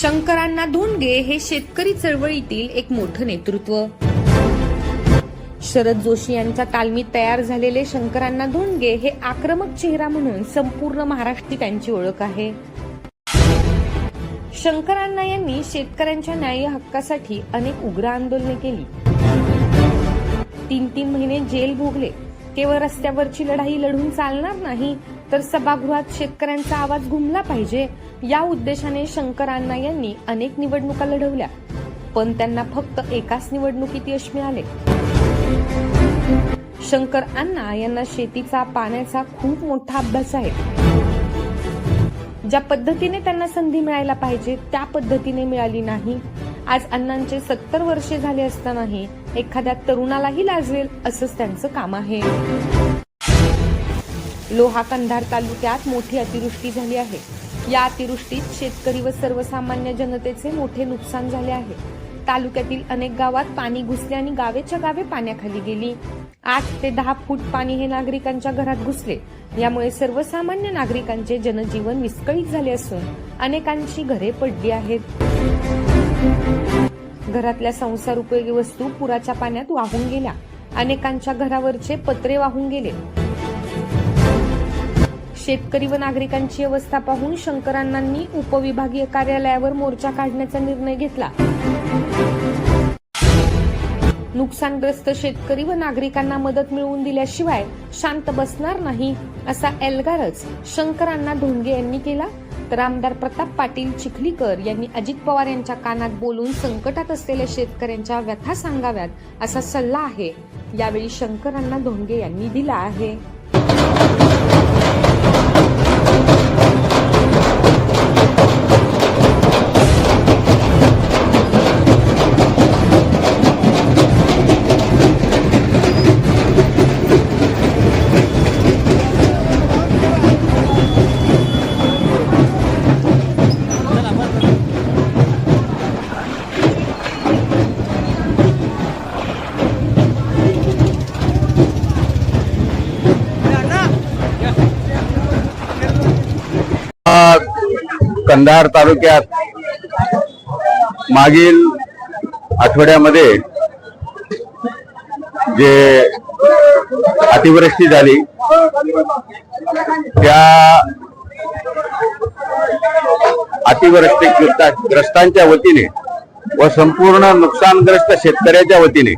शंकरांना धोंडगे हे शेतकरी चळवळीतील एक मोठं नेतृत्व. शरद जोशी यांच्या तालमीत तयार झालेले शंकरांना धोंडगे हे आक्रमक चेहरा म्हणून संपूर्ण महाराष्ट्री त्यांची ओळख आहे. शंकरांना यांनी शेतकऱ्यांच्या न्याय्य हक्कासाठी अनेक उग्र आंदोलने केली. तीन तीन महिने जेल भोगले. केवळ रस्त्यावरची लढाई लढून चालणार नाही तर सभागृहात शेतकऱ्यांचा आवाज घुमला पाहिजे या उद्देशाने शंकर अण्णा यांनी अनेक निवडणुका लढवल्या. पण त्यांना फक्त एकाच निवडणुकीत यश मिळाले. शंकर अण्णा यांना शेतीचा पाण्याचा खूप मोठा अभ्यास आहे. ज्या पद्धतीने त्यांना संधी मिळायला पाहिजे त्या पद्धतीने मिळाली नाही. आज अण्णांचे सत्तर वर्षे झाले असतानाही एखाद्या तरुणालाही लाजवेल असंच त्यांचं काम आहे. लोहा कंधार तालुक्यात मोठी अतिवृष्टी झाली आहे. या अतिवृष्टीत शेतकरी व सर्वसामान्य जनतेचे मोठे नुकसान झाले आहे. तालुक्यातील अनेक गावात पाणी घुसले आणि गावेच्या गावे पाण्याखाली गेली. आठ ते दहा फूट पाणी हे नागरिकांच्या घरात घुसले. यामुळे सर्वसामान्य नागरिकांचे जनजीवन विस्कळीत झाले असून अनेकांची घरे पडली आहेत. घरातल्या संसार उपयोगी वस्तू पुराच्या पाण्यात वाहून गेल्या. अनेकांच्या घरावरचे पत्रे वाहून गेले. शेतकरी व नागरिकांची अवस्था पाहून शंकरांनांनी उपविभागीय कार्यालयावर मोर्चा काढण्याचा निर्णय घेतला. नुकसानग्रस्त शेतकरी व नागरिकांना मदत मिळवून दिल्याशिवाय शांत बसणार नाही असा एल्गारच शंकरांना ढोंगे यांनी केला. तर आमदार प्रताप पाटील चिखलीकर यांनी अजित पवार यांच्या कानात बोलून संकटात असलेल्या शेतकऱ्यांच्या व्यथा सांगाव्यात असा सल्ला आहे. यावेळी शंकरांना धोंगे यांनी दिला आहे. कंधार तालुक्यात मागील आठवड्यामध्ये जे अतिवृष्टी झाली त्या अतिवृष्टी ग्रस्तांच्या वतीने व संपूर्ण नुकसानग्रस्त शेतकऱ्याच्या वतीने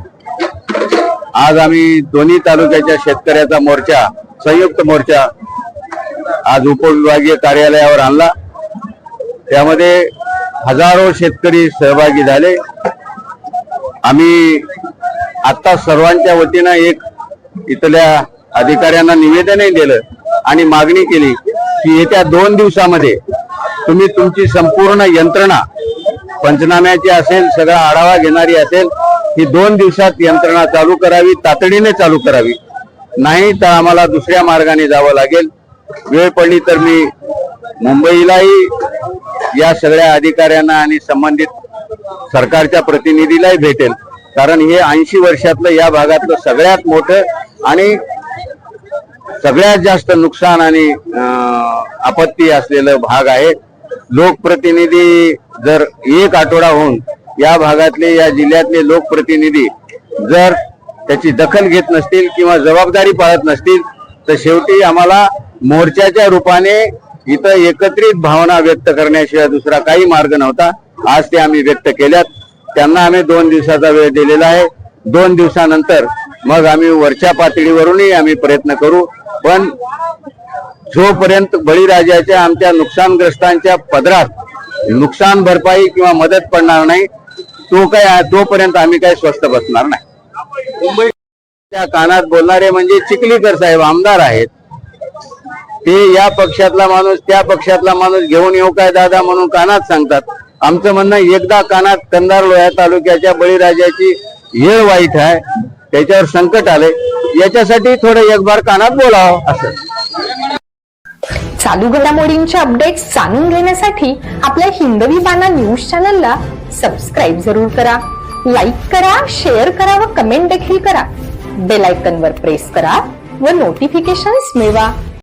आज आम्ही दोन्ही तालुक्याच्या शेतकऱ्याचा मोर्चा संयुक्त मोर्चा आज उपविभागीय कार्यालयावर आणला. त्यामध्ये हजारो शेतकरी सहभागी झाले. आम्ही आत्ता सर्वांच्या वतीनं एक इथल्या अधिकाऱ्यांना निवेदनही दिलं आणि मागणी केली की येत्या दोन दिवसामध्ये तुम्ही तुमची संपूर्ण यंत्रणा पंचनाम्याची असेल सगळा आढावा घेणारी असेल ही दोन दिवसात यंत्रणा चालू करावी तातडीने चालू करावी. नाही तर आम्हाला दुसऱ्या मार्गाने जावं लागेल. वेळ पडली तर मी मुंबईलाही या सगळ्या अधिकाऱ्यांना आणि संबंधित सरकारच्या प्रतिनिधीलाही भेटेल. कारण हे ऐंशी वर्षातलं या भागातलं सगळ्यात मोठं आणि सगळ्यात जास्त नुकसान आणि आपत्ती असलेलं भाग आहे. लोकप्रतिनिधी जर एक आठवडा होऊन या भागातले या जिल्ह्यातले लोकप्रतिनिधी जर त्याची दखल घेत नसतील किंवा जबाबदारी पाळत नसतील तर शेवटी आम्हाला मोर्चाच्या रूपाने इथं एकत्रित भावना व्यक्त करण्याशिवाय दुसरा काही मार्ग नव्हता. आज ते आम्ही व्यक्त केल्यात. त्यांना आम्ही दोन दिवसाचा वेळ दिलेला आहे. दोन दिवसानंतर मग आम्ही वरच्या पातळीवरूनही आम्ही प्रयत्न करू. पण जोपर्यंत बळीराजाच्या आमच्या नुकसानग्रस्तांच्या पदरात नुकसान भरपाई किंवा मदत पडणार नाही तो काय तोपर्यंत आम्ही काय स्वस्त बसणार नाही. मुंबई त्या कानात बोलणारे म्हणजे चिखलीकर साहेब आमदार आहेत. ते या पक्षातला माणूस त्या पक्षातला माणूस घेऊन येऊ काय दादा म्हणून कानात सांगतात. आमचं म्हणणं एकदा कानात कंधार लोह्या तालुक्याच्या बळीराजाची येळ वाईट आहे त्याच्यावर संकट आले याच्यासाठी थोडं एक बार कानात बोलावं असं. चालू घडामोडींचे अपडेट्स जाणून घेण्यासाठी आपल्या हिंदवी बाना न्यूज चॅनलला सबस्क्राईब जरूर करा. लाईक करा शेअर करा व कमेंट देखील करा. बेल आयकनवर प्रेस करा व नोटिफिकेशन्स मिळवा.